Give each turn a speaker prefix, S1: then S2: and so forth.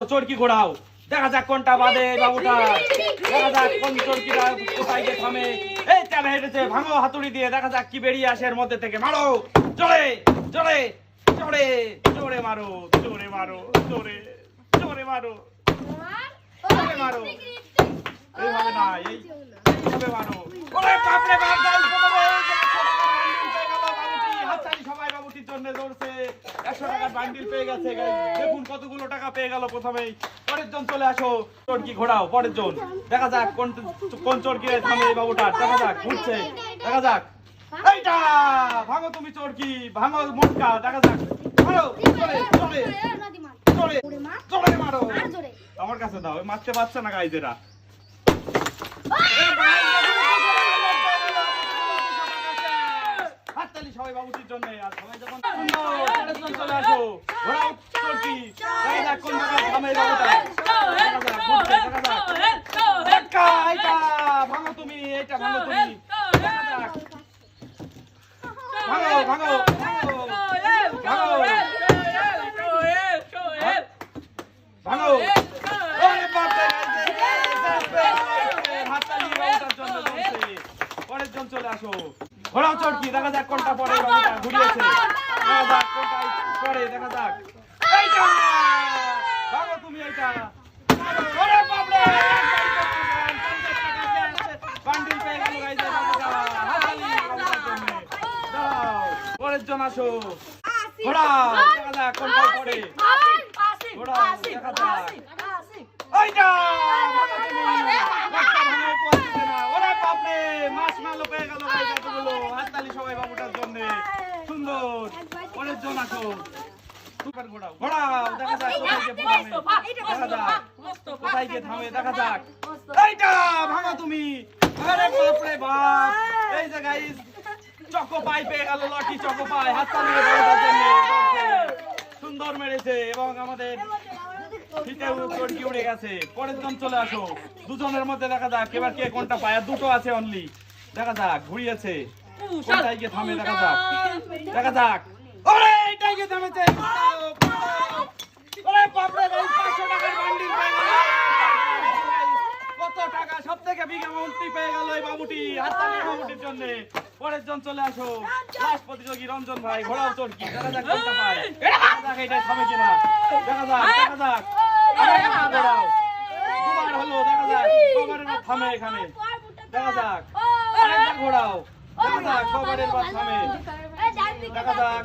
S1: চরকি ঘোড়াও দেখা যাক কোনটা বাদে বাবুটা দেখা যাক কোন চরকিটা কোথায় গিয়ে থামে। এই চালে হেঁটেছে, ভাঙো হাতুড়ি দিয়ে। দেখা যাক কি বেরিয়ে আসে এর মধ্যে থেকে। মারো! জোরে জোরে জোরে জোরে মারো! জোরে মারো! জোরে জোরে মারো! জোরে মারো! এইভাবে না এই এইভাবে মারো। বাপরে বাপ গাইস প্রথমে এই যে 100 টাকার বান্ডিল পেয়ে গেল বাবুটি হাততালি জন্য দৌড়ছে 100 টাকার বান্ডিল পেয়ে গেছে দেখুন কতগুলো টাকা পেয়ে গেল প্রথমেই। পরের জন চলে আসো পরের জন। দেখা যাক কোন কোন থামে এই বাবুটা দেখা যাক, ঘুরছে। দেখা যাক। ভাঙো তুমি ভাঙো দেখা যাক। আমার কাছে দাও মারতে পারছে না গাইজ এরা হাততালি সবাই বাবুটির জন্য আর সবাই যখন চলে আসো দেখা যাক কোন জায়গায় থামে বাবুটা ভাঙো তুমি এইটা ভাঙো তুমি ভাঙো ভাঙো ভাঙো ভাঙো চলে আসো ঘোড়াও চড়কি দেখা যাক কোনটা পরে বাবুটা ঘুরিয়েছে। দেখা যাক কোনটা পরে দেখা যাক। এইটা তুমি এইটা। ওরে বাপরে! বান্ডিল পেয়ে গেল গাইজ বাবুটা হাততালি বাবুটার পরের জন আসো। ঘোড়াও দেখা যাক কোনটা পরে। এইটা ভাঙো তুমি একটা ভাঙো পড়ছে না ওরে বাপরে মাছমালো পেয়ে গেল গাইজ এতগুলো হাততালি সবাই বাবুটার জন্য। সুন্দর। পরের জন আসো। দেখা যাক এইটা ভাঙো তুমি। আরে বাপরে বাপ। এই যে গাইজ চকো পাই পেয়ে গেল লটি চকো পাই। হাততালি সুন্দর মেরেছে এবং আমাদের ফিতে চড়কি উড়ে গেছে। পরের জন চলে আসো। দুজনের মধ্যে দেখা যাক এবার কে কোনটা পায়। দুটো আছে অনলি দেখা যাক ঘুরিয়েছে। কোনটায় গিয়ে থামে দেখা যাক। দেখা যাক। ওরে এইটাই গিয়ে থামেছে। ওরে বাপরে গাইস 500 টাকার বান্ডিল কত টাকা? সব থেকে বিঘা মন্ত্রী পেয়ে গেল এই বাবুটি হাততালি বাবুটির জন্য। পরের জন চলে আসো। লাস্ট প্রতিযোগী রঞ্জন ভাই ঘোড়াও চড়কি দেখা যাক কোনটা পায়। দেখা যাক এটা থামে কিনা। দেখা যাক দেখা যাক। ঘোড়াও দুবার হলো দেখা যাক। থামে এখানে। দেখা যাক। আরেকটা ঘোড়াও দেখা যাক